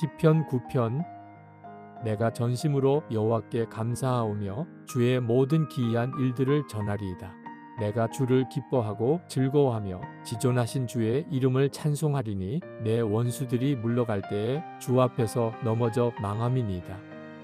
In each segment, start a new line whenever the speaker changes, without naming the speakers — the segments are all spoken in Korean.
시편 9편 내가 전심으로 여호와께 감사하오며 주의 모든 기이한 일들을 전하리이다. 내가 주를 기뻐하고 즐거워하며 지존하신 주의 이름을 찬송하리니 내 원수들이 물러갈 때에 주 앞에서 넘어져 망함이니이다.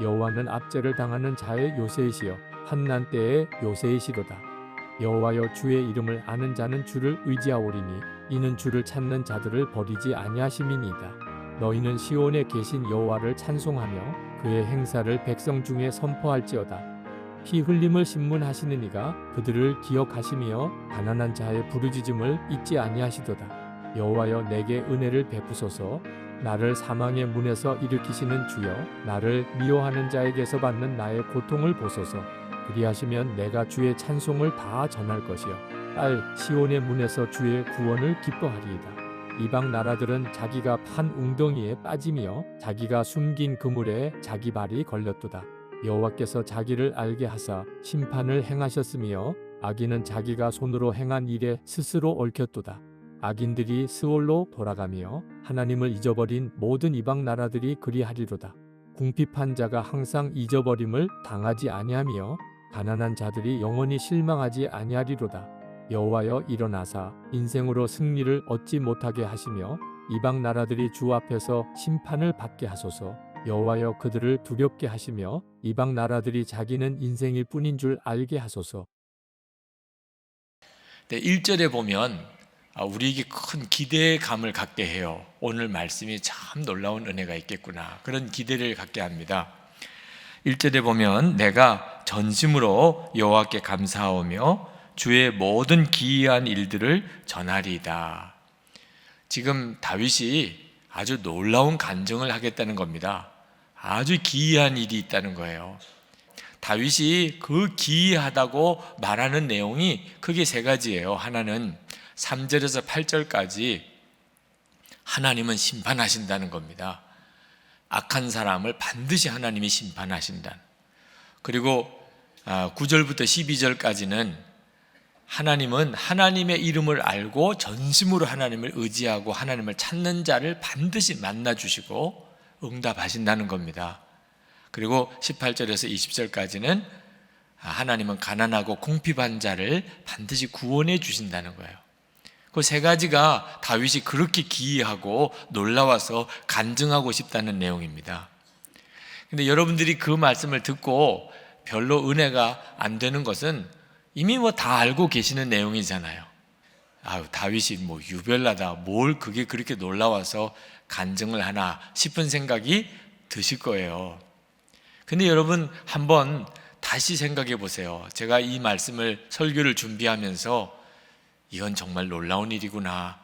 여호와는 압제를 당하는 자의 요새이시여 환난 때의 요새이시로다. 여호와여 주의 이름을 아는 자는 주를 의지하오리니 이는 주를 찾는 자들을 버리지 아니하심이니이다. 너희는 시온에 계신 여호와를 찬송하며 그의 행사를 백성 중에 선포할지어다. 피 흘림을 신문하시는 이가 그들을 기억하시며 가난한 자의 부르짖음을 잊지 아니하시도다. 여호와여 내게 은혜를 베푸소서. 나를 사망의 문에서 일으키시는 주여 나를 미워하는 자에게서 받는 나의 고통을 보소서. 그리하시면 내가 주의 찬송을 다 전할 것이요 딸 시온의 문에서 주의 구원을 기뻐하리이다. 이방 나라들은 자기가 판 웅덩이에 빠지며 자기가 숨긴 그물에 자기 발이 걸렸도다. 여호와께서 자기를 알게 하사 심판을 행하셨으며 악인은 자기가 손으로 행한 일에 스스로 얽혔도다. 악인들이 스올로 돌아가며 하나님을 잊어버린 모든 이방 나라들이 그리하리로다. 궁핍한 자가 항상 잊어버림을 당하지 아니하며 가난한 자들이 영원히 실망하지 아니하리로다. 여호와여 일어나사 인생으로 승리를 얻지 못하게 하시며 이방 나라들이 주 앞에서 심판을 받게 하소서. 여호와여 그들을 두렵게 하시며 이방 나라들이 자기는 인생일 뿐인 줄 알게 하소서.
네, 1절에 보면 아, 우리에게 큰 기대감을 갖게 해요. 오늘 말씀이 참 놀라운 은혜가 있겠구나. 그런 기대를 갖게 합니다. 1절에 보면 내가 전심으로 여호와께 감사하오며 주의 모든 기이한 일들을 전하리이다. 지금 다윗이 아주 놀라운 간증을 하겠다는 겁니다. 아주 기이한 일이 있다는 거예요. 다윗이 그 기이하다고 말하는 내용이 크게 세 가지예요. 하나는 3절에서 8절까지 하나님은 심판하신다는 겁니다. 악한 사람을 반드시 하나님이 심판하신다. 그리고 9절부터 12절까지는 하나님은 하나님의 이름을 알고 전심으로 하나님을 의지하고 하나님을 찾는 자를 반드시 만나 주시고 응답하신다는 겁니다. 그리고 18절에서 20절까지는 하나님은 가난하고 궁핍한 자를 반드시 구원해 주신다는 거예요. 그 세 가지가 다윗이 그렇게 기이하고 놀라워서 간증하고 싶다는 내용입니다. 근데 여러분들이 그 말씀을 듣고 별로 은혜가 안 되는 것은 이미 뭐 다 알고 계시는 내용이잖아요. 아유, 다윗이 뭐 유별나다. 뭘 그게 그렇게 놀라워서 간증을 하나 싶은 생각이 드실 거예요. 근데 여러분 한번 다시 생각해 보세요. 제가 이 말씀을 설교를 준비하면서 이건 정말 놀라운 일이구나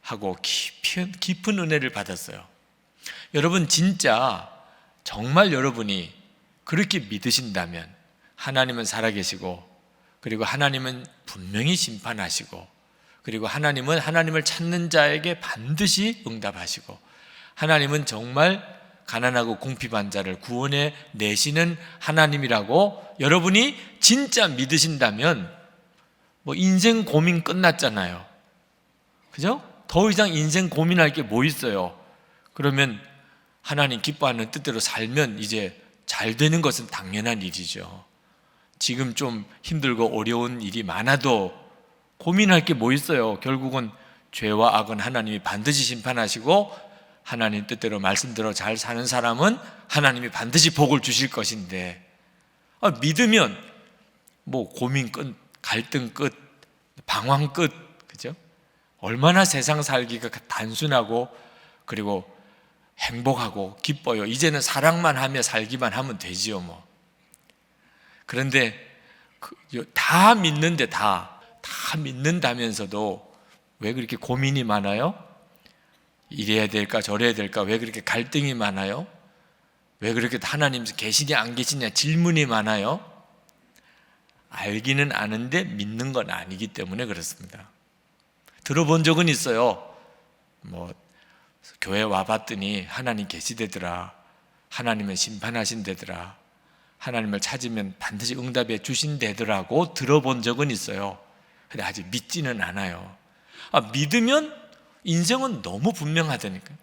하고 깊은, 깊은 은혜를 받았어요. 여러분 진짜 정말 여러분이 그렇게 믿으신다면 하나님은 살아계시고 그리고 하나님은 분명히 심판하시고 그리고 하나님은 하나님을 찾는 자에게 반드시 응답하시고 하나님은 정말 가난하고 궁핍한 자를 구원해 내시는 하나님이라고 여러분이 진짜 믿으신다면 뭐 인생 고민 끝났잖아요. 그죠? 더 이상 인생 고민할 게 뭐 있어요? 그러면 하나님 기뻐하는 뜻대로 살면 이제 잘 되는 것은 당연한 일이죠. 지금 좀 힘들고 어려운 일이 많아도 고민할 게 뭐 있어요? 결국은 죄와 악은 하나님이 반드시 심판하시고 하나님 뜻대로 말씀대로 잘 사는 사람은 하나님이 반드시 복을 주실 것인데 아, 믿으면 뭐 고민 끝, 갈등 끝, 방황 끝, 그죠? 얼마나 세상 살기가 단순하고 그리고 행복하고 기뻐요. 이제는 사랑만 하며 살기만 하면 되지요, 뭐. 그런데 그- 요- 다 믿는데 다, 다 믿는다면서도 왜 그렇게 고민이 많아요? 이래야 될까 저래야 될까 왜 그렇게 갈등이 많아요? 왜 그렇게 하나님 계시냐 안 계시냐 질문이 많아요? 알기는 아는데 믿는 건 아니기 때문에 그렇습니다. 들어본 적은 있어요. 뭐 교회 와봤더니 하나님 계시대더라. 하나님은 심판하신대더라. 하나님을 찾으면 반드시 응답해 주신대더라고 들어본 적은 있어요. 근데 아직 믿지는 않아요. 아, 믿으면 인생은 너무 분명하다니까.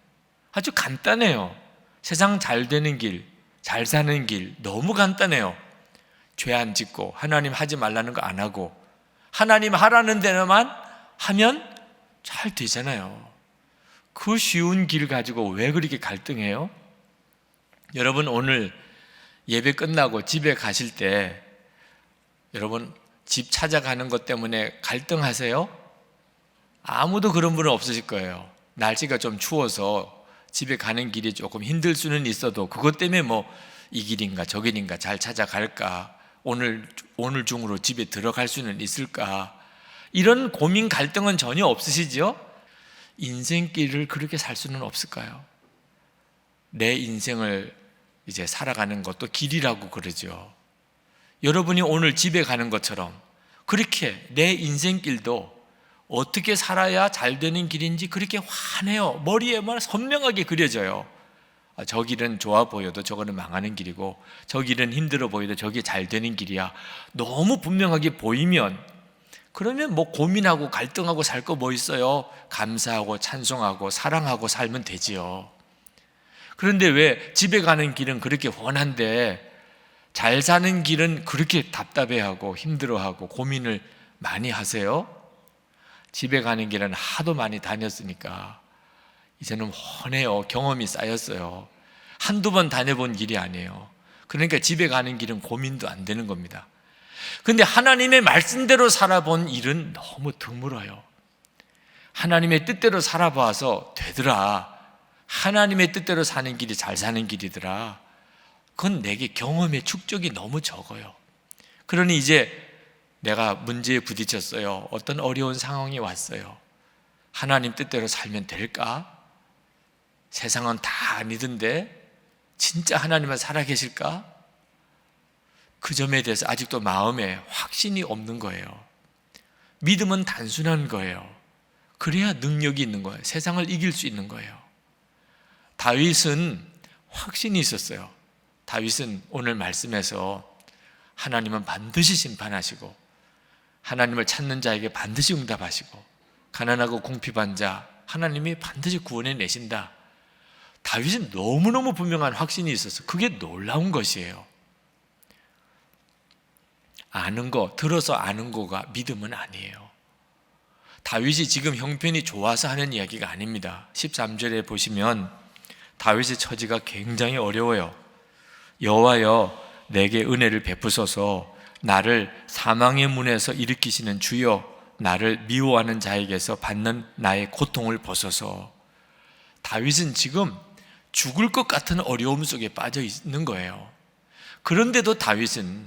아주 간단해요. 세상 잘 되는 길, 잘 사는 길 너무 간단해요. 죄 안 짓고 하나님 하지 말라는 거 안 하고 하나님 하라는 데만 하면 잘 되잖아요. 그 쉬운 길 가지고 왜 그렇게 갈등해요? 여러분 오늘 예배 끝나고 집에 가실 때 여러분 집 찾아가는 것 때문에 갈등하세요? 아무도 그런 분은 없으실 거예요. 날씨가 좀 추워서 집에 가는 길이 조금 힘들 수는 있어도 그것 때문에 뭐 이 길인가 저 길인가 잘 찾아갈까 오늘 오늘 중으로 집에 들어갈 수는 있을까 이런 고민 갈등은 전혀 없으시죠? 인생길을 그렇게 살 수는 없을까요? 내 인생을 이제 살아가는 것도 길이라고 그러죠. 여러분이 오늘 집에 가는 것처럼 그렇게 내 인생길도 어떻게 살아야 잘 되는 길인지 그렇게 환해요. 머리에만 선명하게 그려져요. 아, 저 길은 좋아 보여도 저거는 망하는 길이고 저 길은 힘들어 보여도 저게 잘 되는 길이야. 너무 분명하게 보이면 그러면 뭐 고민하고 갈등하고 살 거 뭐 있어요? 감사하고 찬송하고 사랑하고 살면 되지요. 그런데 왜 집에 가는 길은 그렇게 훤한데 잘 사는 길은 그렇게 답답해하고 힘들어하고 고민을 많이 하세요? 집에 가는 길은 하도 많이 다녔으니까 이제는 훤해요. 경험이 쌓였어요. 한두 번 다녀본 길이 아니에요. 그러니까 집에 가는 길은 고민도 안 되는 겁니다. 근데 하나님의 말씀대로 살아본 일은 너무 드물어요. 하나님의 뜻대로 살아봐서 되더라. 하나님의 뜻대로 사는 길이 잘 사는 길이더라. 그건 내게 경험의 축적이 너무 적어요. 그러니 이제 내가 문제에 부딪혔어요. 어떤 어려운 상황이 왔어요. 하나님 뜻대로 살면 될까? 세상은 다 아니던데 진짜 하나님은 살아계실까? 그 점에 대해서 아직도 마음에 확신이 없는 거예요. 믿음은 단순한 거예요. 그래야 능력이 있는 거예요. 세상을 이길 수 있는 거예요. 다윗은 확신이 있었어요. 다윗은 오늘 말씀에서 하나님은 반드시 심판하시고 하나님을 찾는 자에게 반드시 응답하시고 가난하고 궁핍한 자 하나님이 반드시 구원해 내신다. 다윗은 너무너무 분명한 확신이 있어서 그게 놀라운 것이에요. 아는 거, 들어서 아는 거가 믿음은 아니에요. 다윗이 지금 형편이 좋아서 하는 이야기가 아닙니다. 13절에 보시면 다윗의 처지가 굉장히 어려워요. 여호와여 내게 은혜를 베푸소서 나를 사망의 문에서 일으키시는 주여 나를 미워하는 자에게서 받는 나의 고통을 벗어서 다윗은 지금 죽을 것 같은 어려움 속에 빠져 있는 거예요. 그런데도 다윗은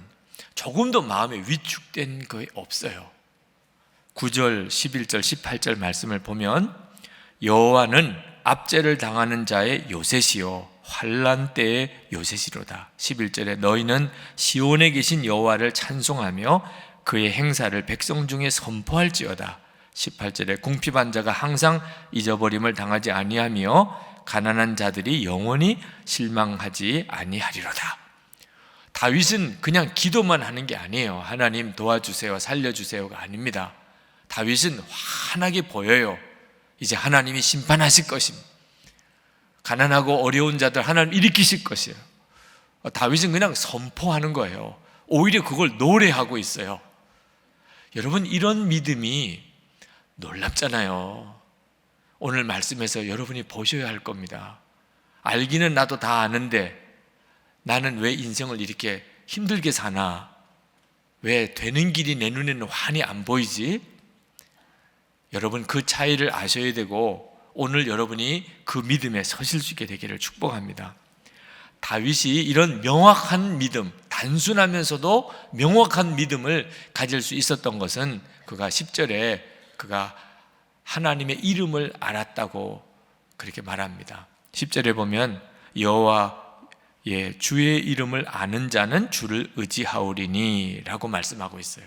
조금도 마음에 위축된 거 없어요. 9절, 11절, 18절 말씀을 보면 여호와는 압제를 당하는 자의 요새시요 환란 때의 요새시로다. 11절에 너희는 시온에 계신 여호와를 찬송하며 그의 행사를 백성 중에 선포할지어다. 18절에 궁핍한 자가 항상 잊어버림을 당하지 아니하며 가난한 자들이 영원히 실망하지 아니하리로다. 다윗은 그냥 기도만 하는 게 아니에요. 하나님 도와주세요, 살려주세요가 아닙니다. 다윗은 환하게 보여요. 이제 하나님이 심판하실 것입니다. 가난하고 어려운 자들 하나님 일으키실 것이에요. 다윗은 그냥 선포하는 거예요. 오히려 그걸 노래하고 있어요. 여러분, 이런 믿음이 놀랍잖아요. 오늘 말씀에서 여러분이 보셔야 할 겁니다. 알기는 나도 다 아는데 나는 왜 인생을 이렇게 힘들게 사나? 왜 되는 길이 내 눈에는 환히 안 보이지? 여러분 그 차이를 아셔야 되고 오늘 여러분이 그 믿음에 서실 수 있게 되기를 축복합니다. 다윗이 이런 명확한 믿음, 단순하면서도 명확한 믿음을 가질 수 있었던 것은 그가 10절에 그가 하나님의 이름을 알았다고 그렇게 말합니다. 10절에 보면 여호와 예, 주의 이름을 아는 자는 주를 의지하오리니라고 말씀하고 있어요.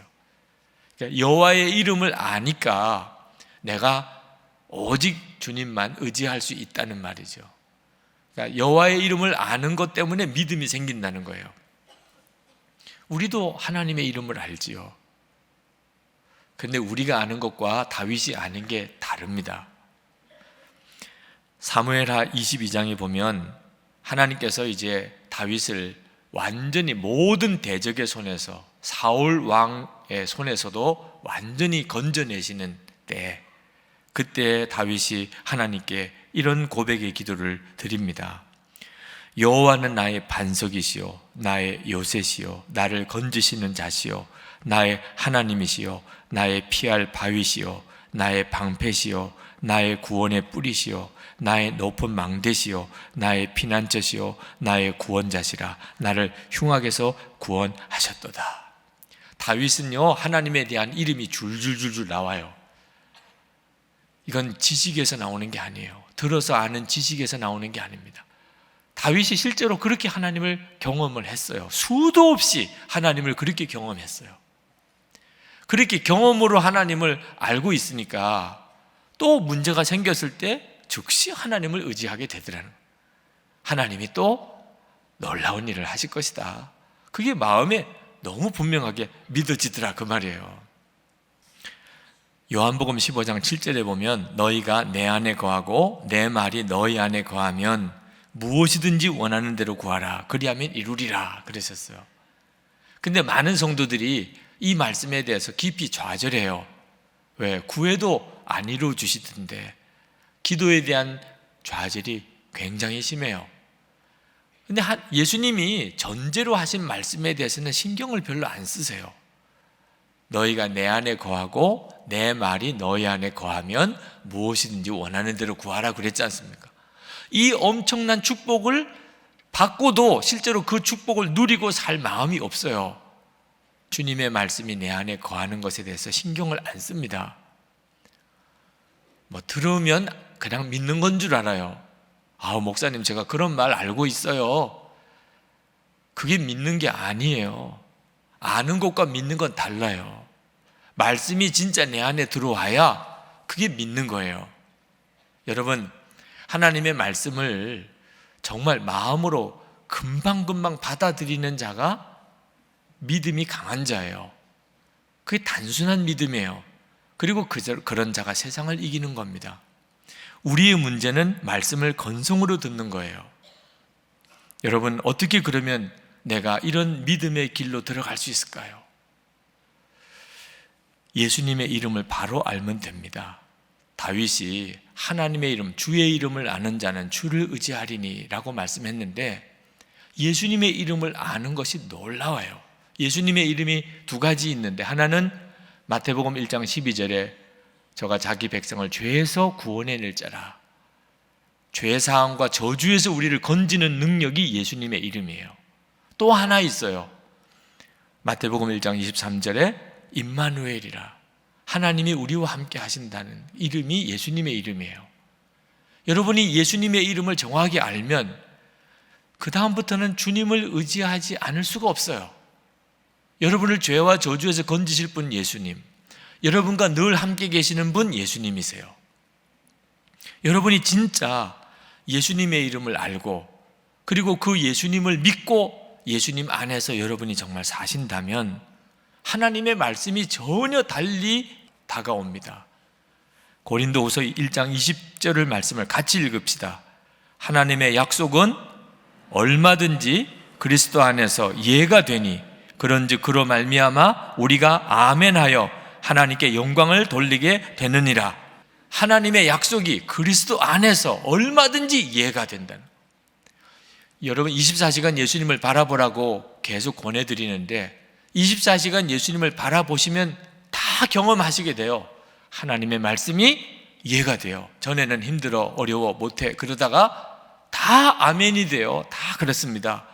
그러니까 여호와의 이름을 아니까 내가 오직 주님만 의지할 수 있다는 말이죠. 그러니까 여호와의 이름을 아는 것 때문에 믿음이 생긴다는 거예요. 우리도 하나님의 이름을 알지요. 근데 우리가 아는 것과 다윗이 아는 게 다릅니다. 사무엘하 22장에 보면 하나님께서 이제 다윗을 완전히 모든 대적의 손에서 사울 왕의 손에서도 완전히 건져내시는 때 그때 다윗이 하나님께 이런 고백의 기도를 드립니다. 여호와는 나의 반석이시요 나의 요새시요 나를 건지시는 자시요 나의 하나님이시요 나의 피할 바위시요 나의 방패시요 나의 구원의 뿌리시요 나의 높은 망대시요 나의 피난처시요 나의 구원자시라 나를 흉악에서 구원하셨도다. 다윗은요 하나님에 대한 이름이 줄줄줄줄 나와요. 이건 지식에서 나오는 게 아니에요. 들어서 아는 지식에서 나오는 게 아닙니다. 다윗이 실제로 그렇게 하나님을 경험을 했어요. 수도 없이 하나님을 그렇게 경험했어요. 그렇게 경험으로 하나님을 알고 있으니까 또 문제가 생겼을 때 즉시 하나님을 의지하게 되더라는. 하나님이 또 놀라운 일을 하실 것이다. 그게 마음에 너무 분명하게 믿어지더라 그 말이에요. 요한복음 15장 7절에 보면 너희가 내 안에 거하고 내 말이 너희 안에 거하면 무엇이든지 원하는 대로 구하라. 그리하면 이루리라. 그러셨어요. 근데 많은 성도들이 이 말씀에 대해서 깊이 좌절해요. 왜? 구해도 안 이루어 주시던데 기도에 대한 좌절이 굉장히 심해요. 근데 예수님이 전제로 하신 말씀에 대해서는 신경을 별로 안 쓰세요. 너희가 내 안에 거하고 내 말이 너희 안에 거하면 무엇이든지 원하는 대로 구하라 그랬지 않습니까? 이 엄청난 축복을 받고도 실제로 그 축복을 누리고 살 마음이 없어요. 주님의 말씀이 내 안에 거하는 것에 대해서 신경을 안 씁니다. 뭐 들으면 그냥 믿는 건 줄 알아요. 아, 목사님 제가 그런 말 알고 있어요. 그게 믿는 게 아니에요. 아는 것과 믿는 건 달라요. 말씀이 진짜 내 안에 들어와야 그게 믿는 거예요. 여러분, 하나님의 말씀을 정말 마음으로 금방금방 받아들이는 자가 믿음이 강한 자예요. 그게 단순한 믿음이에요. 그리고 그런 자가 세상을 이기는 겁니다. 우리의 문제는 말씀을 건성으로 듣는 거예요. 여러분, 어떻게 그러면 내가 이런 믿음의 길로 들어갈 수 있을까요? 예수님의 이름을 바로 알면 됩니다. 다윗이 하나님의 이름, 주의 이름을 아는 자는 주를 의지하리니 라고 말씀했는데 예수님의 이름을 아는 것이 놀라워요. 예수님의 이름이 두 가지 있는데 하나는 마태복음 1장 12절에 저가 자기 백성을 죄에서 구원해낼 자라. 죄 사함과 저주에서 우리를 건지는 능력이 예수님의 이름이에요. 또 하나 있어요. 마태복음 1장 23절에 임마누엘이라. 하나님이 우리와 함께 하신다는 이름이 예수님의 이름이에요. 여러분이 예수님의 이름을 정확하게 알면 그 다음부터는 주님을 의지하지 않을 수가 없어요. 여러분을 죄와 저주에서 건지실 분 예수님. 여러분과 늘 함께 계시는 분 예수님이세요. 여러분이 진짜 예수님의 이름을 알고 그리고 그 예수님을 믿고 예수님 안에서 여러분이 정말 사신다면 하나님의 말씀이 전혀 달리 다가옵니다. 고린도후서 1장 20절을 말씀을 같이 읽읍시다. 하나님의 약속은 얼마든지 그리스도 안에서 예가 되니 그런즉 그로 말미암아 우리가 아멘하여 하나님께 영광을 돌리게 되느니라. 하나님의 약속이 그리스도 안에서 얼마든지 이해가 된다는. 여러분 24시간 예수님을 바라보라고 계속 권해 드리는데 24시간 예수님을 바라보시면 다 경험하시게 돼요. 하나님의 말씀이 이해가 돼요. 전에는 힘들어, 어려워, 못해. 그러다가 다 아멘이 돼요. 다 그렇습니다.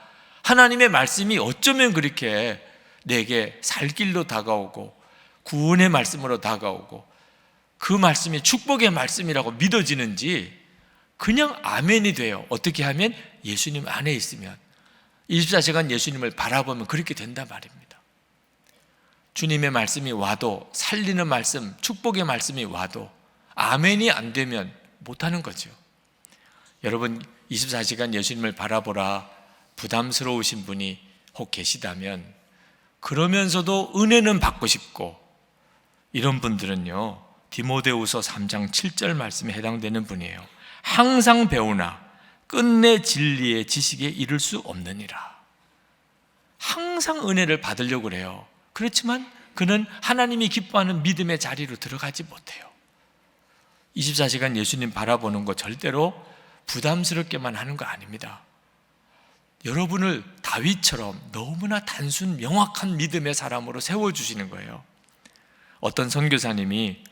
하나님의 말씀이 어쩌면 그렇게 내게 살 길로 다가오고 구원의 말씀으로 다가오고 그 말씀이 축복의 말씀이라고 믿어지는지 그냥 아멘이 돼요. 어떻게 하면 예수님 안에 있으면 24시간 예수님을 바라보면 그렇게 된단 말입니다. 주님의 말씀이 와도 살리는 말씀, 축복의 말씀이 와도 아멘이 안 되면 못 하는 거죠. 여러분 24시간 예수님을 바라보라 부담스러우신 분이 혹 계시다면 그러면서도 은혜는 받고 싶고 이런 분들은요 디모데후서 3장 7절 말씀에 해당되는 분이에요. 항상 배우나 끝내 진리의 지식에 이를 수 없느니라. 항상 은혜를 받으려고 그래요. 그렇지만 그는 하나님이 기뻐하는 믿음의 자리로 들어가지 못해요. 24시간 예수님 바라보는 거 절대로 부담스럽게만 하는 거 아닙니다. 여러분을 다윗처럼 너무나 단순 명확한 믿음의 사람으로 세워 주시는 거예요. 어떤 선교사님이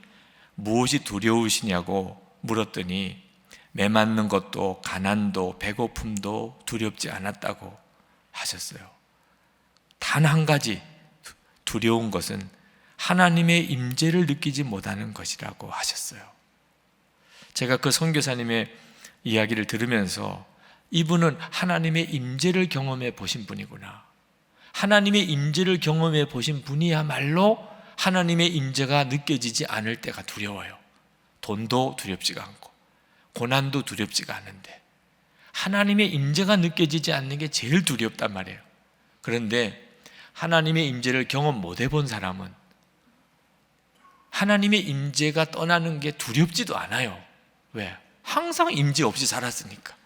무엇이 두려우시냐고 물었더니 매 맞는 것도 가난도 배고픔도 두렵지 않았다고 하셨어요. 단 한 가지 두려운 것은 하나님의 임재를 느끼지 못하는 것이라고 하셨어요. 제가 그 선교사님의 이야기를 들으면서 이분은 하나님의 임재를 경험해 보신 분이구나. 하나님의 임재를 경험해 보신 분이야말로 하나님의 임재가 느껴지지 않을 때가 두려워요. 돈도 두렵지가 않고 고난도 두렵지가 않은데 하나님의 임재가 느껴지지 않는 게 제일 두렵단 말이에요. 그런데 하나님의 임재를 경험 못 해본 사람은 하나님의 임재가 떠나는 게 두렵지도 않아요. 왜? 항상 임재 없이 살았으니까.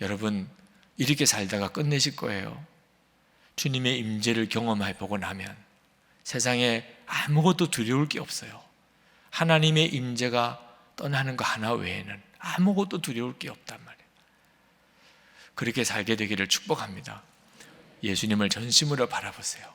여러분 이렇게 살다가 끝내실 거예요. 주님의 임재를 경험해 보고 나면 세상에 아무것도 두려울 게 없어요. 하나님의 임재가 떠나는 거 하나 외에는 아무것도 두려울 게 없단 말이에요. 그렇게 살게 되기를 축복합니다. 예수님을 전심으로 바라보세요.